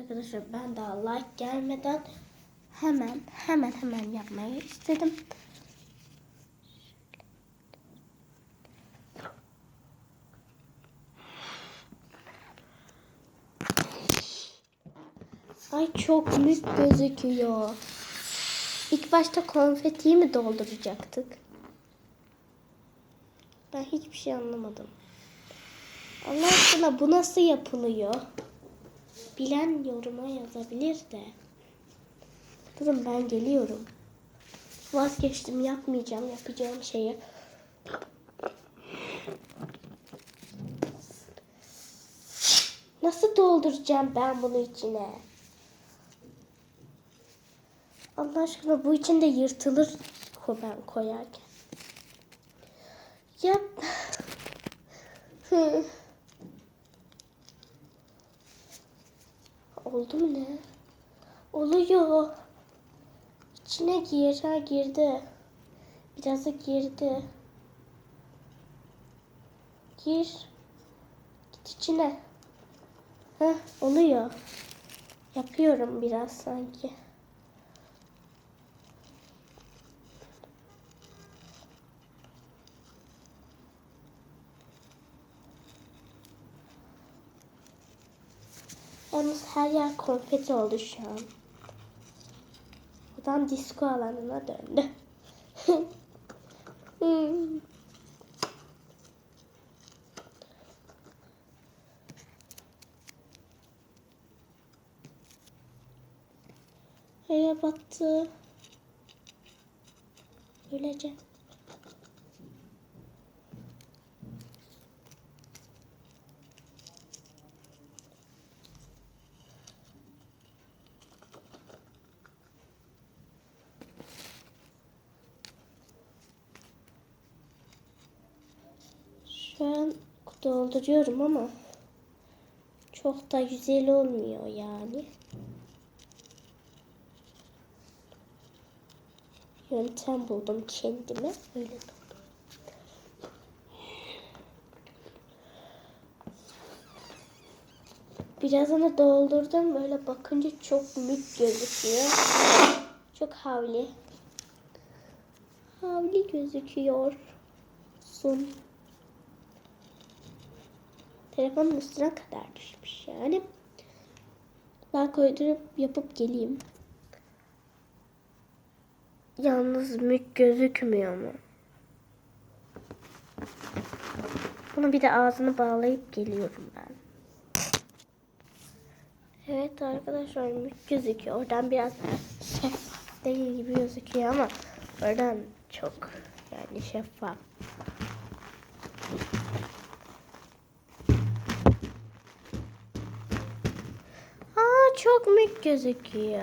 Arkadaşlar ben daha like gelmeden hemen hemen hemen yapmayı istedim. Ay çok mük gözüküyor. İlk başta konfetiyi mi dolduracaktık? Ben hiçbir şey anlamadım. Allah aşkına bu nasıl yapılıyor? Bilen yoruma yazabilir de. Kızım ben geliyorum. Vazgeçtim yapmayacağım yapacağım şeyi. Nasıl dolduracağım ben bunu içine? Allah aşkına bu içinde yırtılır ben koyarken. Yap. Oldu mu ne? Oluyor. İçine gir. Ha girdi. Biraz da girdi. Gir. Git içine. Heh, oluyor. Yapıyorum biraz sanki. Yalnız her yer konfeti oldu şu an. Buradan disco alanına döndü. Hmm. Battı. Öylece. Şu an dolduruyorum ama çok da güzel olmuyor yani. Yöntem buldum kendime. Öyle doldurdum. Birazını doldurdum. Böyle bakınca çok mük gözüküyor. Çok havli. Havli gözüküyor. Sun. Telefonun üstüne kadar düşmüş yani. Ben koydurup yapıp geleyim. Yalnız mük gözükmüyor mu? Bunu bir de ağzını bağlayıp geliyorum ben. Evet arkadaşlar mük gözüküyor. Oradan biraz şeffaf değil gibi gözüküyor ama oradan çok yani şeffaf. Çok mük gözüküyor.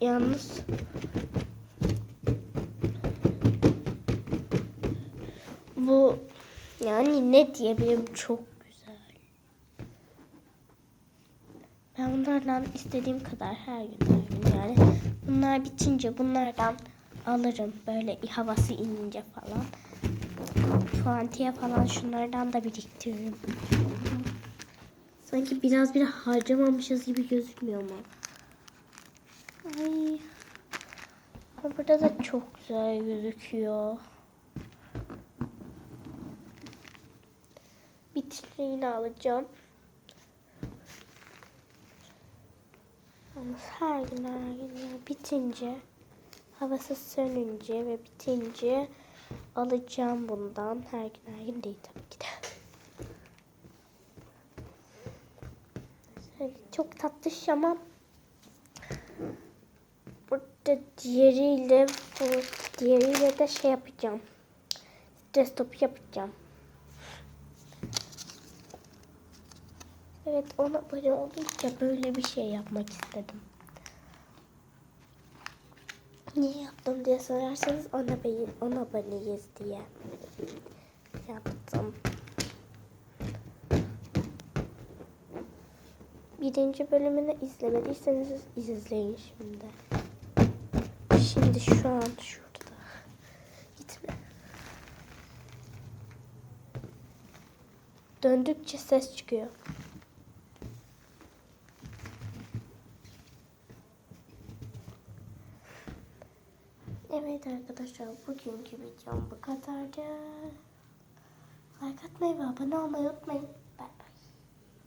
Yalnız bu yani ne diyebilirim çok güzel. Ben bunlardan istediğim kadar her gün her gün yani bunlar bitince bunlardan alırım böyle havası inince falan. Puantiye falan şunlardan da biriktiririm. Sanki biraz bir harcamamışız gibi gözükmüyor mu? Ay. Burada da çok güzel gözüküyor. Bitince alacağım. Yalnız her gün her gün bitince havası sönünce ve bitince alacağım bundan. Her gün her gün değil tabii ki de. Çok tatlış ama burada diğeriyle bu diğeriyle de şey yapacağım. Stres topu yapacağım. Evet ona abone olunca böyle bir şey yapmak istedim. Niye yaptım diye sorarsanız ona, ona aboneyiz diye yaptım. birinci bölümünü izlemediyseniz izleyin şimdi. Şimdi şu an şurada. Gitme. Döndükçe ses çıkıyor. Evet arkadaşlar bugünkü videom bu kadardı. Like atmayı ve abone olmayı unutmayın.